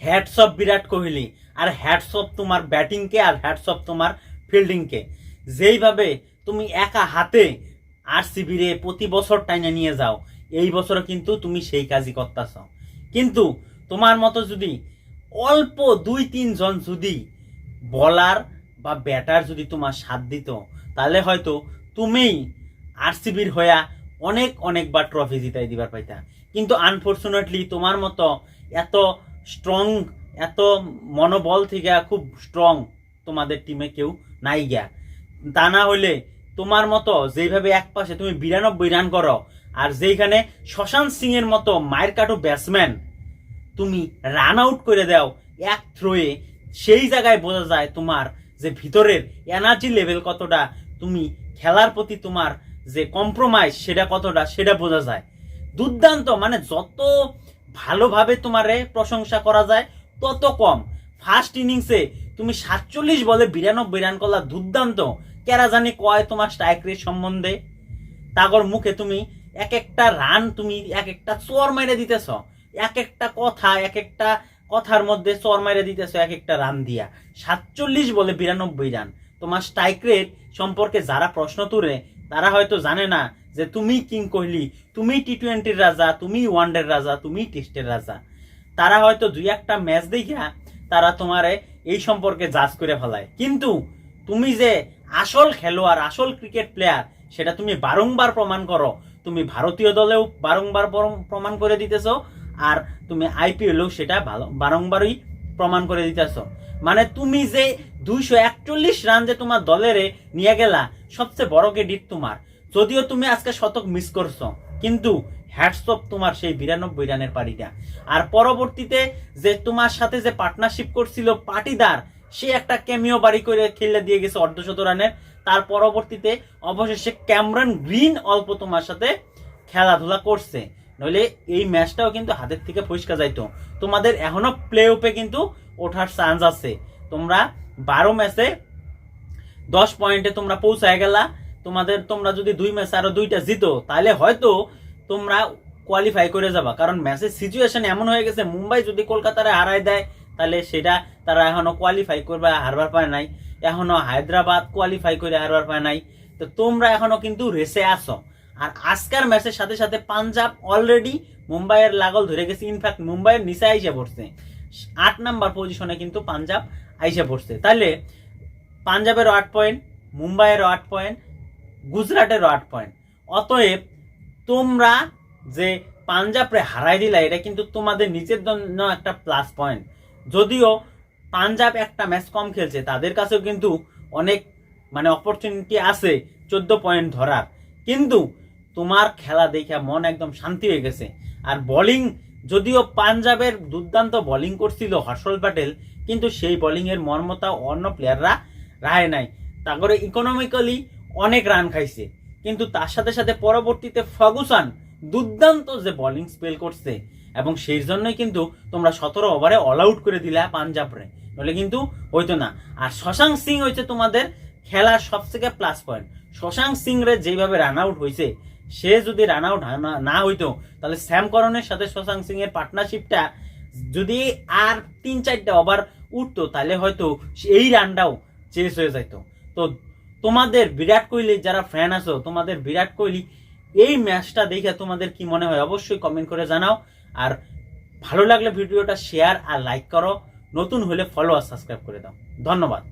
Hats off Virat Kohli. আর hats off তোমার ব্যাটিংকে আর hats off তোমার ফিল্ডিংকে যেইভাবে তুমি একা হাতে আর সিবিরে প্রতি বছর টাইনে নিয়ে যাও, এই বছরও কিন্তু তুমি সেই কাজই করতেছ। কিন্তু তোমার মতো যদি অল্প দুই তিনজন যদি বলার বা ব্যাটার যদি তোমার সাথ দিত, তাহলে হয়তো তুমি তুমিই আরসিবির হইয়া অনেক অনেকবার ট্রফি জিতাই দিবার পাইতা। কিন্তু আনফর্চুনেটলি তোমার মতো এত স্ট্রং এত মনোবল থেকে খুব স্ট্রং তোমাদের টিমে কেউ নাই গিয়া। তা না হইলে তোমার মতো যেইভাবে এক পাশে তুমি বিরানব্বই রান করো, আর যেইখানে শশাঙ্ক সিং এর মতো মায়ের কাটো ব্যাটসম্যান তুমি রান আউট করে দাও এক থ্রোয়ে সেই জায়গায় বোঝা যায় তোমার যে ভিতরের এনার্জি লেভেল কতটা, তুমি খেলার প্রতি তোমার যে কম্প্রোমাইজ সেটা কতটা, সেটা বোঝা যায়। দুর্দান্ত মানে যত ভালোভাবে তোমারে প্রশংসা করা যায়, তত কম। ফার্স্ট ইনিংসে তুমি সাতচল্লিশ বলে বিরানব্বই রান করলা, দুর্দান্ত। কেরা জানি কয় তোমার স্ট্রাইক রেট সম্বন্ধে? তাগর মুখে তুমি এক একটা রান তুমি এক একটা চোর মেরে দিতেছ। এক একটা কথা, এক একটা কথার মধ্যে চর মেরে দিতেছ এক একটা রান দিয়া। সাতচল্লিশ বলে বিরানব্বই রান তোমার স্ট্রাইক রেট সম্পর্কে যারা প্রশ্ন তুলে, তারা হয়তো জানে না যে তুমি কিং কোহলি, তুমি টি টোয়েন্টির রাজা, তুমি ওয়ানডের রাজা, তুমি টেস্টের রাজা। তারা হয়তো দুই একটা ম্যাচ দেখিয়া তারা তোমারে এই সম্পর্কে জাজ করে ফেলায়। কিন্তু তুমি যে আসল খেলোয়াড়, আসল ক্রিকেট প্লেয়ার সেটা তুমি বারংবার প্রমাণ করো। তুমি ভারতীয় দলেও বারংবার প্রমাণ করে দিতেছ আর তুমি আইপিএলেও সেটা ভালো বারংবারই প্রমাণ করে দিতেছ। মানে তুমি যে দুইশো একচল্লিশ রান যে তোমার দলেরে নিয়ে গেলা, সবচেয়ে বড় ক্রেডিট তোমার। যদিও তুমি আজকে শতক মিস করছ, কিন্তু হ্যাটসঅপ তোমার সেই বিরানব্বই রানের পারিটা আর পরবর্তীতে যে তোমার সাথে যে পার্টনারশিপ করছিল পাটিদার, সে একটা ক্যামিও বাড়ি করে খেলে দিয়ে গেছে অর্ধশত রানের। তার পরবর্তীতে অবশেষে ক্যামরন গ্রিন অল্প তোমার সাথে খেলাধুলা করছে। নইলে এই ম্যাচটাও কিন্তু হাতের থেকে পরিষ্কার যাইতো। তোমাদের এখনও প্লে অফে কিন্তু ওঠার চান্স আছে। তোমরা বারো ম্যাচে দশ পয়েন্টে তোমরা পৌঁছায় গেলা। তোমাদের তোমরা যদি দুই ম্যাচ আরও দুইটা জিতো, তাহলে হয়তো তোমরা কোয়ালিফাই করে যাবা। কারণ ম্যাচের সিচুয়েশন এমন হয়ে গেছে, মুম্বাই যদি কলকাতারে হারায় দেয়, তাহলে সেটা তারা এখনও কোয়ালিফাই করবে, হারবার পায় নাই। এখনও হায়দ্রাবাদ কোয়ালিফাই করে হারবার পায় নাই। তো তোমরা এখনও কিন্তু রেসে আসো আর আজকের ম্যাচের সাথে সাথে পাঞ্জাব অলরেডি মুম্বাইয়ের লাগল ধরে গেছে। ইনফ্যাক্ট মুম্বাইয়ের নিচে আইসে পড়ছে। আট নাম্বার পজিশনে কিন্তু পাঞ্জাব আইসে পড়ছে। তাহলে পাঞ্জাবেরও আট পয়েন্ট মুম্বাইয়েরও আট পয়েন্ট গুজরাটেরও আট পয়েন্ট অতএব তোমরা যে পাঞ্জাবরে হারাই দিলা, এটা কিন্তু তোমাদের নিজের জন্য একটা প্লাস পয়েন্ট যদিও পাঞ্জাব একটা ম্যাচ কম খেলছে, তাদের কাছেও কিন্তু অনেক মানে অপরচুনিটি আছে চোদ্দ পয়েন্ট ধরার। কিন্তু তোমার খেলা দেখে মন একদম শান্তি হয়ে গেছে। আর বোলিং যদিও পাঞ্জাবের দুর্দান্ত বোলিং করছিল হর্ষল প্যাটেল, কিন্তু সেই বোলিং এর মর্মতা অন্য প্লেয়াররা রায় নাই। তারপরে ইকোনমিক্যালি অনেক রান খাইছে। কিন্তু তার সাথে সাথে পরবর্তীতে ফগুসান দুর্দান্ত যে বোলিং স্পেল করছে, এবং সেই জন্যই কিন্তু তোমরা সতেরো ওভারে অল আউট করে দিলা পাঞ্জাবরে। নলে কিন্তু হইতো না। আর শশাঙ্ক সিং হয়েছে তোমাদের খেলার সবথেকে প্লাস পয়েন্ট শশাঙ্ক সিং রে যেভাবে রান আউট হয়েছে সে যদি রান আউট না হইতো, তাহলে স্যাম করণের সাথে শশাঙ্ক সিং এর পার্টনারশিপটা যদি আর তিন চারটা ওভার উঠতো, তাহলে হয়তো এই রানটাও চেস হয়ে যাইতো। তো তোমাদের বিরাট কোহলি যারা ফ্যান আছো, তোমাদের বিরাট কোহলি এই ম্যাচটা দেখে তোমাদের কি মনে হয়? অবশ্যই কমেন্ট করে জানাও। আর ভালো লাগলে ভিডিওটা শেয়ার আর লাইক করো। নতুন হলে ফলো আর সাবস্ক্রাইব করে দাও। ধন্যবাদ।